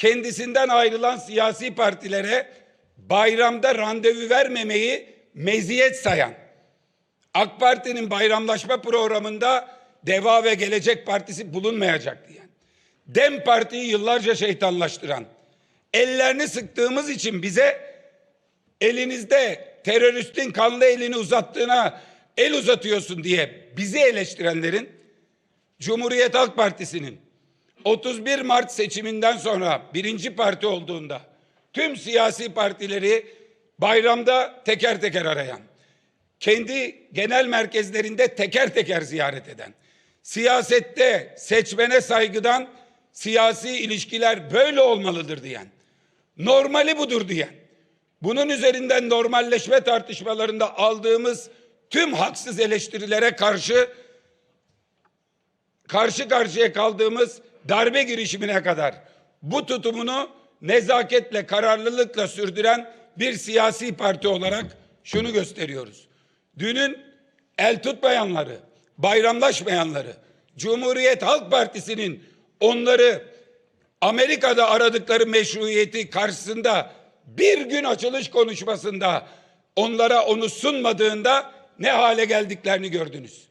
kendisinden ayrılan siyasi partilere bayramda randevu vermemeyi meziyet sayan, AK Parti'nin bayramlaşma programında Deva ve Gelecek Partisi bulunmayacak diyen, Dem Parti'yi yıllarca şeytanlaştıran, ellerini sıktığımız için bize elinizde teröristin kanlı elini uzattığına el uzatıyorsun diye bizi eleştirenlerin Cumhuriyet Halk Partisi'nin 31 Mart seçiminden sonra birinci parti olduğunda tüm siyasi partileri bayramda teker teker arayan, kendi genel merkezlerinde teker teker ziyaret eden, siyasette seçmene saygıdan siyasi ilişkiler böyle olmalıdır diyen, normali budur diyen, bunun üzerinden normalleşme tartışmalarında aldığımız tüm haksız eleştirilere karşı karşı karşıya kaldığımız darbe girişimine kadar bu tutumunu nezaketle, kararlılıkla sürdüren bir siyasi parti olarak şunu gösteriyoruz. Dünün el tutmayanları, bayramlaşmayanları, Cumhuriyet Halk Partisi'nin onları Amerika'da aradıkları meşruiyeti karşısında bir gün açılış konuşmasında onlara onu sunmadığında ne hale geldiklerini gördünüz.